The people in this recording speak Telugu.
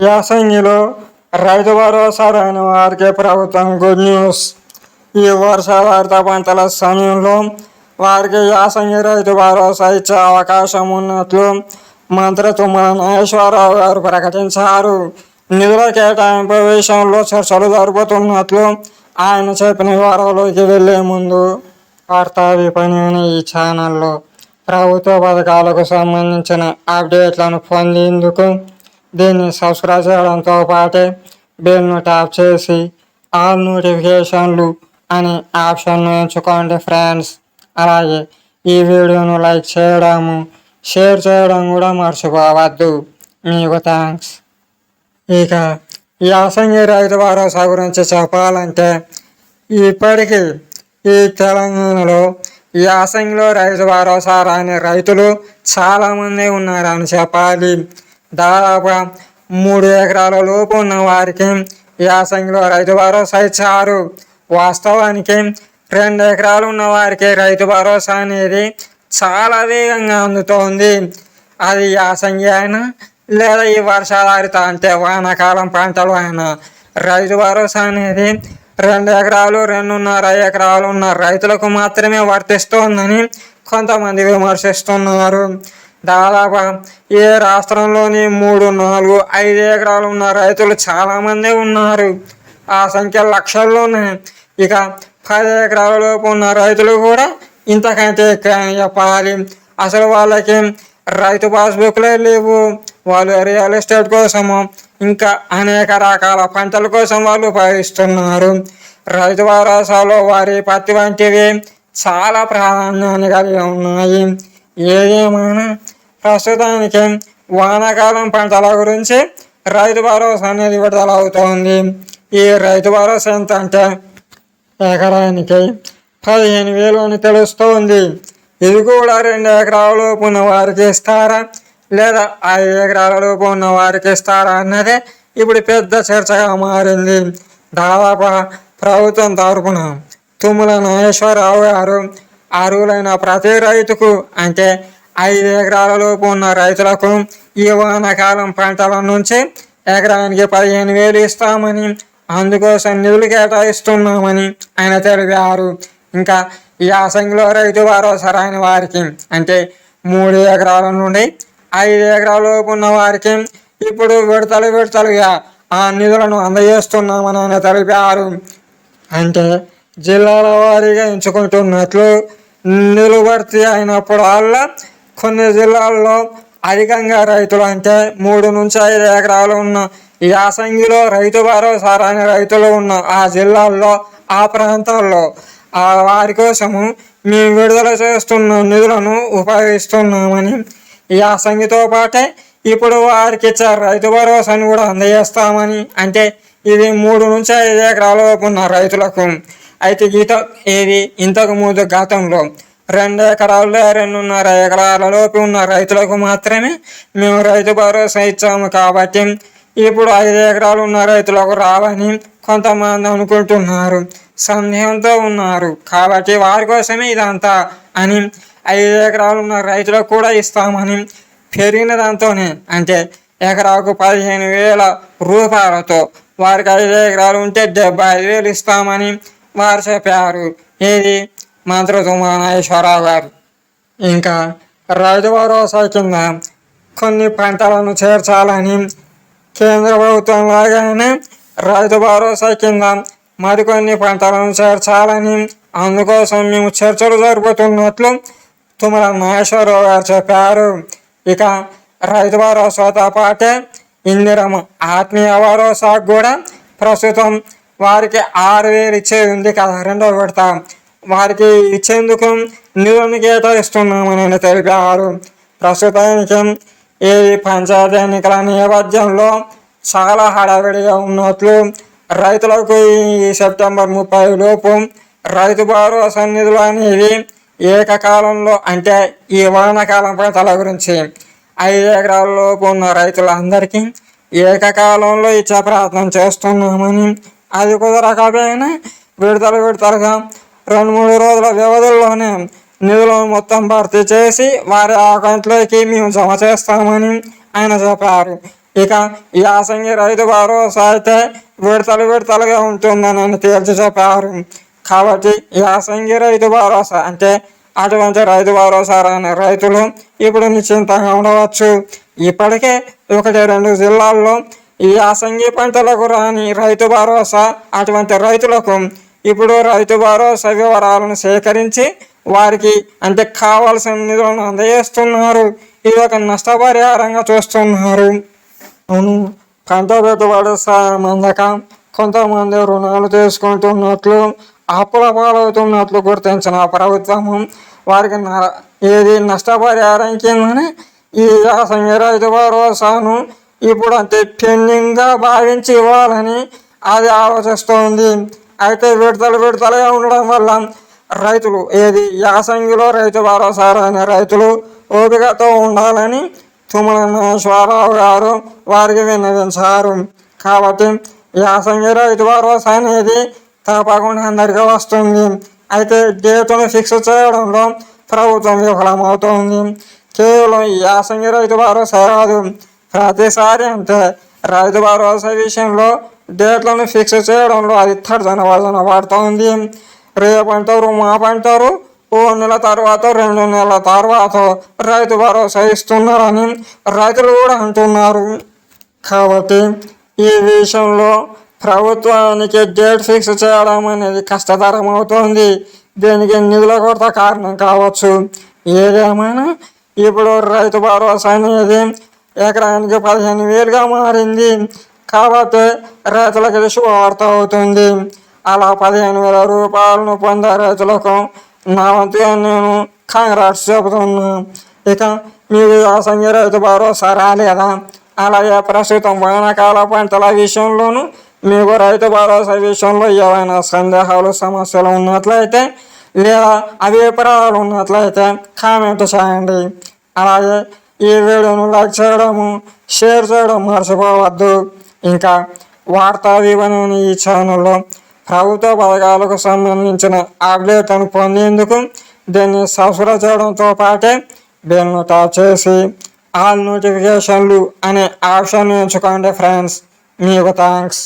యాసంగిలో రైతు భరోసా రాని వారికి ప్రభుత్వం గుడ్ న్యూస్. ఈ వర్షాధారిత పంటల సమయంలో వారికి యాసంగి రైతు భరోసా ఇచ్చే అవకాశం ఉన్నట్లు మంత్రి తుమ్మల నాగేశ్వరరావు గారు ప్రకటించారు. నిధుల కేటాయింపు విషయంలో చర్చలు జరుపుతున్నట్లు ఆయన చెప్పిన వివరాల్లోకి వెళ్ళే ముందు వార్తా విపణి అనే ఈ ఛానల్లో ప్రభుత్వ పథకాలకు సంబంధించిన అప్డేట్లను పొందేందుకు దీన్ని సబ్స్క్రైబ్ చేయడంతో పాటే బెల్ను ట్యాప్ చేసి ఆల్ నోటిఫికేషన్లు అనే ఆప్షన్ను ఎంచుకోండి ఫ్రెండ్స్. అలాగే ఈ వీడియోను లైక్ చేయడము షేర్ చేయడం కూడా మర్చిపోవద్దు. మీకు థ్యాంక్స్ ఇక యాసంగి రైతు భరోసా గురించి చెప్పాలంటే ఇప్పటికీ ఈ తెలంగాణలో యాసంగిలో రైతు భరోసా రాని రైతులు చాలామంది ఉన్నారని చెప్పాలి. దాదాపుగా మూడు ఎకరాల లోపు ఉన్న వారికి యాసంగిలో రైతు భరోసా ఇచ్చారు. వాస్తవానికి రెండు ఎకరాలు ఉన్న వారికి రైతు భరోసా అనేది చాలా వేగంగా అందుతోంది. అది యాసంగి అయినా లేదా ఈ వర్షాధారిత అంటే వానాకాలం పంటలు అయినా రైతు భరోసా అనేది రెండు ఎకరాలు రెండున్నర ఎకరాలు ఉన్న రైతులకు మాత్రమే వర్తిస్తోందని కొంతమంది విమర్శిస్తున్నారు. దాదాపు ఏ రాష్ట్రంలోని మూడు నాలుగు ఐదు ఎకరాలు ఉన్న రైతులు చాలామంది ఉన్నారు. ఆ సంఖ్య లక్షల్లోనే. ఇక పది ఎకరాల లోపు ఉన్న రైతులు కూడా ఇంతకంటే చెప్పాలి. అసలు వాళ్ళకి రైతు పాస్బుక్లే లేవు. వాళ్ళు రియల్ ఎస్టేట్ కోసము ఇంకా అనేక రకాల పంటల కోసం వాళ్ళు ఉపయోగిస్తున్నారు. రైతు భరోసాలో వారి పత్తి వంటివి చాలా ప్రాధాన్యాన్ని కలిగి ఉన్నాయి. ఏదేమైనా ప్రస్తుతానికి వానాకాలం పంటల గురించి రైతు భరోసా అనేది విడుదల అవుతోంది. ఈ రైతు భరోసా ఎంత అంటే ఎకరానికి పదిహేను వేలు అని తెలుస్తోంది. ఇది కూడా రెండు ఎకరాల లోపు ఉన్న వారికి ఇస్తారా? లేదా ఐదు ఎకరాల లోపు ఉన్న వారికి ఇస్తారా అన్నది ఇప్పుడు పెద్ద చర్చగా మారింది. దాదాపు ప్రభుత్వం తరపున తుమ్మల నాగేశ్వరరావు గారు అర్హులైన ప్రతి రైతుకు అంటే ఐదు ఎకరాల లోపు ఉన్న రైతులకు ఈ వానాకాలం పంటల నుంచి ఎకరానికి పదిహేను వేలు ఇస్తామని అందుకోసం నిధులు కేటాయిస్తున్నామని ఆయన తెలిపారు. ఇంకా ఈ యాసంగిలో రైతు భరోసా రాని వారికి అంటే మూడు ఎకరాల నుండి ఐదు ఎకరాల లోపు ఉన్న వారికి ఇప్పుడు విడతలు విడతలుగా ఆ నిధులను అందజేస్తున్నామని ఆయన తెలిపారు. అంటే జిల్లాల వారీగా ఎంచుకుంటున్నట్లు నిధులు అయినప్పుడు అయినప్పుడల్లా కొన్ని జిల్లాల్లో అధికంగా రైతులు అంటే మూడు నుంచి ఐదు ఎకరాలు ఉన్న యాసంగిలో రైతు భరోసా రాని రైతులు ఉన్న ఆ జిల్లాల్లో ఆ ప్రాంతాల్లో ఆ వారి కోసము మేము విడుదల చేస్తున్న నిధులను ఉపయోగిస్తున్నామని యాసంగితో పాటే ఇప్పుడు వారికి ఇచ్చే రైతు భరోసాను కూడా అందజేస్తామని అంటే ఇది మూడు నుంచి ఐదు ఎకరాల ఉన్న రైతులకు అయితే గీత ఏది? ఇంతకు ముందు గతంలో రెండు ఎకరాల్లో రెండున్నర ఎకరాల లోపు ఉన్న రైతులకు మాత్రమే మేము రైతు భరోసా ఇచ్చాము కాబట్టి ఇప్పుడు ఐదు ఎకరాలు ఉన్న రైతులకు రావని కొంతమంది అనుకుంటున్నారు. సందేహంతో ఉన్నారు. కాబట్టి వారి కోసమే ఇదంతా అని ఐదు ఎకరాలు ఉన్న రైతులకు కూడా ఇస్తామని పెరిగిన దాంతోనే అంటే ఎకరాకు పదిహేను వేల రూపాయలతో వారికి ఐదు ఎకరాలు ఉంటే డెబ్బై ఐదు వేలు ఇస్తామని మార్చేపారు ఇది ఏది? మంత్రి గారు. ఇంకా రైతు భరోసా కింద కొన్ని పంటలను చేర్చాలని కేంద్ర ప్రభుత్వం లాగానే రైతు భరోసా కింద మరికొన్ని పంటలను చేర్చాలని అందుకోసం మేము చర్చలు జరుపుతున్నట్లు తుమ్మల నాగేశ్వరరావు గారు చెప్పారు. ఇక రైతు భరోసాతో పాటే ఇందిరమ్మ ఆత్మీయ భరోసాకు కూడా ప్రస్తుతం వారికి ఆరు వేలు ఇచ్చేది ఉంది కదా రెండో విడత. వారికి ఇచ్చేందుకు నిధులను కేటాయిస్తున్నామని తెలిపారు. ప్రస్తుతానికి ఈ పంచాయతీ ఎన్నికల నేపథ్యంలో చాలా హడావిడిగా ఉన్నట్లు రైతులకు ఈ సెప్టెంబర్ ముప్పై లోపు రైతు భరోసా నిధులు అనేవి ఏకకాలంలో అంటే ఈ వానాకాలం పంటల గురించి ఐదు ఎకరాల లోపు ఉన్న రైతులందరికీ ఏకకాలంలో ఇచ్చే ప్రయత్నం చేస్తున్నామని అది కుదరకపోయినా విడతల విడతలుగా రెండు మూడు రోజుల వ్యవధుల్లోనే నిధులను మొత్తం భర్తీ చేసి వారి అకౌంట్లోకి మేము జమ చేస్తామని ఆయన చెప్పారు. ఇక యాసంగి రైతు భరోసా అయితే విడతలు విడతలుగా ఉంటుందని తేల్చి చెప్పారు. కాబట్టి యాసంగి రైతు భరోసా అంటే అటువంటి రైతు భరోసా రాని రైతులు ఇప్పుడు నిశ్చింతంగా ఉండవచ్చు. ఇప్పటికే ఒకటి రెండు జిల్లాల్లో ఈ యాసంగి పంటలకు రాని రైతు భరోసా అటువంటి రైతులకు ఇప్పుడు రైతు భరోసా వివరాలను సేకరించి వారికి అంటే కావాల్సిన నిధులను అందజేస్తున్నారు. ఇది ఒక నష్టపరిహారంగా చూస్తున్నారు. అవును. పంట పెట్టుబడి సాయం అందక. కొంతమంది రుణాలు తీసుకుంటున్నట్లు అప్పుల పాలవుతున్నట్లు గుర్తించిన ప్రభుత్వము వారికి న- ఏది నష్టపరిహారం కిందని ఈ యాసంగి రైతు భరోసాను ఇప్పుడు అంతే పెండింగ్గా భావించి ఇవ్వాలని అది ఆలోచిస్తోంది. అయితే విడతలు విడతలుగా ఉండడం వల్ల రైతులు ఏది యాసంగిలో రైతు భరోసా అనే రైతులు ఓపికతో ఉండాలని తుమ్మల మహేశ్వరరావు గారు వారికి విన్నవించారు. కాబట్టి యాసంగి రైతు భరోసా అనేది తప్పకుండా అందరికీ వస్తుంది. అయితే డేటును ఫిక్స్ చేయడంలో ప్రభుత్వం విఫలమవుతోంది. కేవలం యాసంగి రైతు భరోసా కాదు ప్రతిసారి అంటే రైతు భరోసా విషయంలో డేట్లను ఫిక్స్ చేయడంలో అది తర్జన వజన పడుతోంది రేపంటారు మాపంటారు ఓ నెల తర్వాత రెండు నెలల తర్వాత రైతు భరోసా ఇస్తున్నారని రైతులు కూడా అంటున్నారు. కాబట్టి ఈ విషయంలో ప్రభుత్వానికి డేట్ ఫిక్స్ చేయడం అనేది కష్టతరం అవుతుంది. దీనికి నిధుల కొరత కారణం కావచ్చు. ఏదేమైనా ఇప్పుడు రైతు భరోసా అనేది ఎకరానికి పదిహేను వేలుగా మారింది. కాబట్టి రైతులకు శుభవార్త అవుతుంది. అలా పదిహేను వేల రూపాయలను పొందే రైతులకు నా వంతుగా నేను కాంగ్రాట్స్ చెబుతున్నా. ఇక మీరు వ్యవసాయ రైతు భరోసా రాలేదా? అలాగే ప్రస్తుతం వానాకాల పంటల విషయంలోనూ మీకు రైతు భరోసా విషయంలో ఏవైనా సందేహాలు సమస్యలు ఉన్నట్లయితే లేదా అభిప్రాయాలు ఉన్నట్లయితే కామెంట్ చేయండి. అలాగే ఈ వీడియోను లైక్ చేయడము షేర్ చేయడం మర్చిపోవద్దు. ఇంకా వార్తా వివరణ ఈ ఛానల్లో ప్రభుత్వ పథకాలకు సంబంధించిన అప్డేట్లను పొందేందుకు దీన్ని సబ్స్క్రైబ్ చేయడంతో పాటే బెల్ను టాప్ చేసి ఆల్ నోటిఫికేషన్లు అనే ఆప్షన్ ఎంచుకోండి ఫ్రెండ్స్. మీకు థ్యాంక్స్